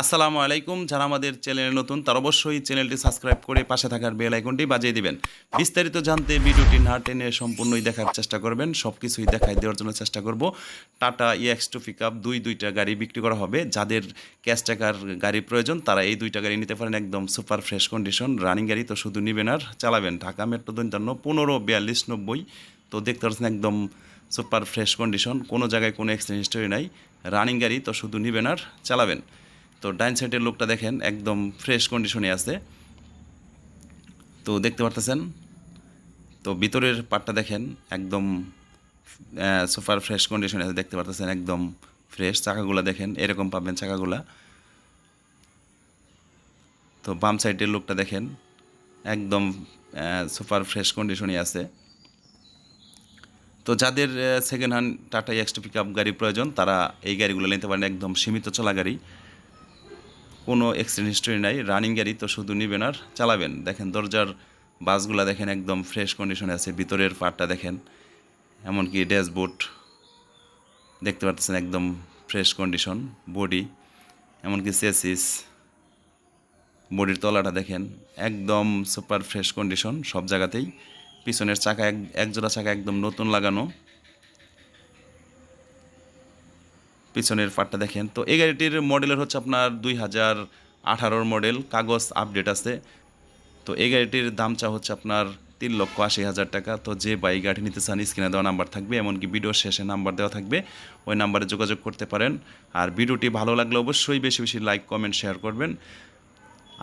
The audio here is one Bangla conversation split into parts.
আসসালামু আলাইকুম। যারা আমাদের চ্যানেলে নতুন, তারা অবশ্যই চ্যানেলটি সাবস্ক্রাইব করে পাশে থাকার বেল আইকনটি বাজিয়ে দিবেন। বিস্তারিত জানতে ভিডিওটি না টেনে সম্পূর্ণই দেখার চেষ্টা করবেন। সব কিছুই দেখাই দেওয়ার জন্য চেষ্টা করব। Tata EX two pick up দুই দুইটা গাড়ি বিক্রি করা হবে। যাদের ক্যাশ টাকার গাড়ি প্রয়োজন, তারা এই দুইটা গাড়ি নিতে পারেন একদম সুপার ফ্রেশ কন্ডিশন, রানিং গাড়ি তো শুধু নেবেন আর চালাবেন। ঢাকা মেট্রো দৈন্তান্ন পনেরো, বিয়াল্লিশ, নব্বই, তো দেখতে পাচ্ছেন একদম সুপার ফ্রেশ কন্ডিশন। কোনো জায়গায় কোনো এক্সিডেন্ট হিস্টোরি নাই। রানিং গাড়ি তো শুধু নেবেন আর চালাবেন। তো ডাইন সাইডের লোকটা দেখেন, একদম ফ্রেশ কন্ডিশনে আছে। তো দেখতে পারতেছেন? তো ভিতরের পার্টটা দেখেন, একদম সুপার ফ্রেশ কন্ডিশনে আছে, দেখতে পারতেছেন, একদম ফ্রেশ চাকাগুলো দেখেন, এরকম পাবেন চাকাগুলা। তো বাম সাইডের লোকটা দেখেন, একদম সুপার ফ্রেশ কন্ডিশনে আছে। তো যাদের second hand Tata extra pick গাড়ি প্রয়োজন, তারা এই গাড়িগুলো নিতে পারেন, একদম সীমিত চলা গাড়ি। কোনো অ্যাক্সিডেন্ট হিস্টোরি নাই রানিং গাড়ি তো শুধু নেবেন আর চালাবেন। দেখেন দরজার বাসগুলো দেখেন একদম ফ্রেশ কন্ডিশনে আছে, ভিতরের পার্টটা দেখেন, এমনকি ড্যাশবোর্ড দেখতে পাচ্ছেন একদম ফ্রেশ কন্ডিশন বডি এমনকি সেসিস বডির তলাটা দেখেন একদম সুপার ফ্রেশ কন্ডিশন সব জায়গাতেই। পিছনের চাকা এক, একজোড়া চাকা একদম নতুন লাগানো। পিছনের পার্টটা দেখেন। তো এই গাড়িটির মডেলের হচ্ছে আপনার দুই হাজার আঠারোর মডেল, কাগজ আপডেট আছে। তো এই গাড়িটির দাম চা হচ্ছে আপনার তিন লক্ষ আশি হাজার টাকা। তো যে বাইক গাড়ি নিতে চান, স্ক্রিনে দেওয়া নাম্বার থাকবে, এমনকি ভিডিওর শেষে নাম্বার দেওয়া থাকবে। ওই নাম্বারে যোগাযোগ করতে পারেন। আর ভিডিওটি ভালো লাগলে অবশ্যই বেশি বেশি লাইক, কমেন্ট, শেয়ার করবেন।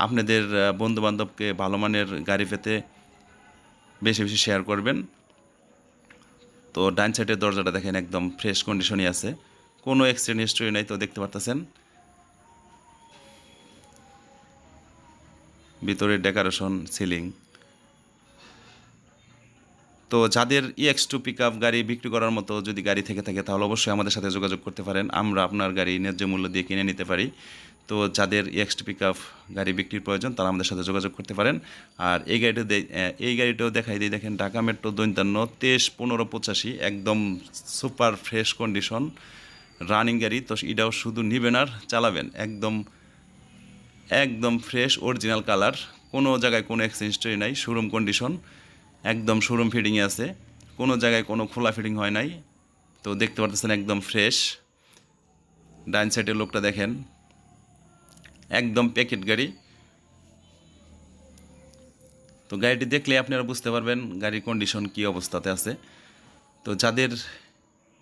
আপনাদের বন্ধুবান্ধবকে ভালো মানের গাড়ি পেতে বেশি বেশি শেয়ার করবেন। তো ডান সাইডের দরজাটা দেখেন, একদম ফ্রেশ কন্ডিশনই আছে। কোনো এক্সিডেন্ট হিস্ট্রি নাই তো দেখতে পারতেছেন। ভিতরে ডেকোরেশন সিলিং তো যাদের ইএক্স টু পিক আপ গাড়ি বিক্রি করার মতো যদি গাড়ি থেকে থাকে, তাহলে অবশ্যই আমাদের সাথে যোগাযোগ করতে পারেন। আমরা আপনার গাড়ি ন্যায্য মূল্য দিয়ে কিনে নিতে পারি। তো যাদের ইএক্স টু পিক আপ গাড়ি বিক্রির প্রয়োজন, তারা আমাদের সাথে যোগাযোগ করতে পারেন। আর এই গাড়িটা এই গাড়িটাও দেখাই দিই, দেখেন ঢাকা মেট্রো দৈন্তান্ন তেইশ পনেরো পঁচাশি, একদম সুপার ফ্রেশ কন্ডিশন রানিং গাড়ি, তো এটাও শুধু নিবেন আর চালাবেন। একদম একদম ফ্রেশ অরিজিনাল কালার কোনো জায়গায় কোনো এক্সচেঞ্জ নাই শোরুম কন্ডিশন একদম শোরুম ফিটিংয়ে আছে। কোনো জায়গায় কোনো খোলা ফিটিং হয় নাই। তো দেখতে পারতেছেন একদম ফ্রেশ ডাইন সাইডের লোকটা দেখেন। একদম প্যাকেট গাড়ি। তো গাড়িটি দেখলে আপনারা বুঝতে পারবেন গাড়ির কন্ডিশন কী অবস্থাতে আছে। তো যাদের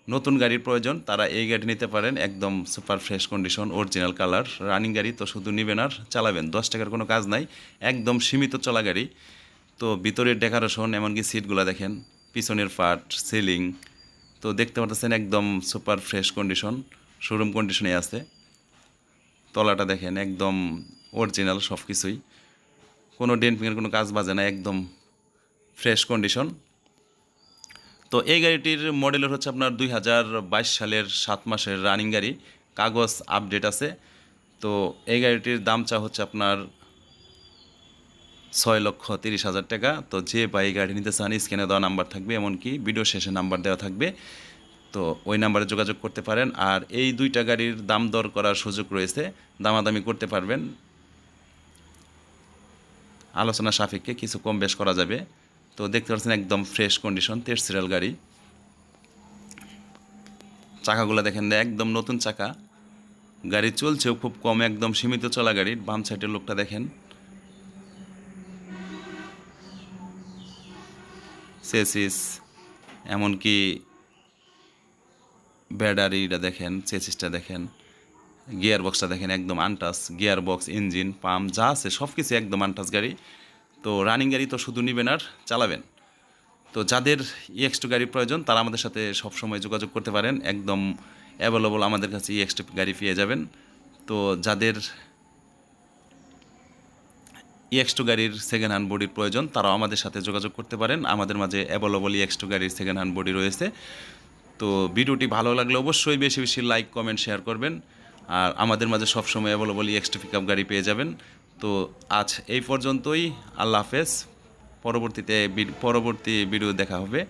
নতুন গাড়ির প্রয়োজন, তারা এই গাড়ি নিতে পারেন, একদম super fresh condition original colour running গাড়ি, তো শুধু নেবেন আর চালাবেন, দশ টাকার কোনো কাজ নাই, একদম সীমিত চলা গাড়ি। তো ভিতরের ডেকোরেশন এমনকি সিটগুলো দেখেন, পিছনের পার্ট সিলিং তো দেখতে পাচ্ছেন একদম সুপার ফ্রেশ কন্ডিশন শোরুম কন্ডিশনে আছে। তলাটা দেখেন, একদম অরিজিনাল সব কিছুই কোনো ডেন্টিংয়ের কোনো কাজ বাজে না, একদম ফ্রেশ কন্ডিশন তো এই গাড়িটির মডেলের হচ্ছে আপনার দুই হাজার বাইশ সালের সাত মাসের রানিং গাড়ি। কাগজ আপডেট আছে। তো এই গাড়িটির দাম চা হচ্ছে আপনার ছয় লক্ষ তিরিশ হাজার টাকা। তো যে বাইক গাড়ি নিতে চান স্ক্যানে দেওয়া নাম্বার থাকবে, এমনকি ভিডিও শেষে নাম্বার দেওয়া থাকবে। তো ওই নাম্বারে যোগাযোগ করতে পারেন। আর এই দুইটা গাড়ির দাম দর করার সুযোগ রয়েছে। দামাদামি করতে পারবেন। আলোচনা সাপেক্ষে কিছু কম বেশ করা যাবে। তো দেখতে পাচ্ছেন একদম ফ্রেশ কন্ডিশন তের সিরিয়াল গাড়ি। চাকাগুলো দেখেন একদম নতুন চাকা। গাড়ি চলছেও খুব কম, একদম সীমিত চলা গাড়ি। বাম সাইডের লোকটা দেখেন। চেসিস, এমনকি ব্যাটারিটা দেখেন, চেসিসটা দেখেন। গিয়ার বক্সটা দেখেন একদম untouched gear box engine pump যা আছে সব কিছু একদম আনটাস গাড়ি। তো রানিং গাড়ি তো শুধু নেবেন আর চালাবেন। তো যাদের ইএক্সটু গাড়ি প্রয়োজন, তারা আমাদের সাথে সবসময় যোগাযোগ করতে পারেন। একদম অ্যাভেলেবল আমাদের কাছে ইএক্সটু গাড়ি পেয়ে যাবেন। তো যাদের ইএক্সটু গাড়ির সেকেন্ড হ্যান্ড বডির প্রয়োজন, তারাও আমাদের সাথে যোগাযোগ করতে পারেন। আমাদের মাঝে অ্যাভেলেবল ইএক্সটু গাড়ির সেকেন্ড হ্যান্ড বডি রয়েছে। তো ভিডিওটি ভালো লাগলে অবশ্যই বেশি বেশি লাইক কমেন্ট শেয়ার করবেন। আর আমাদের মাঝে সবসময় অ্যাভেলেবল ইএক্সটু পিক আপ গাড়ি পেয়ে যাবেন। তো আজ এই পর্যন্তই। আল্লাহ হাফেজ। পরবর্তীতে পরবর্তী ভিডিও দেখা হবে।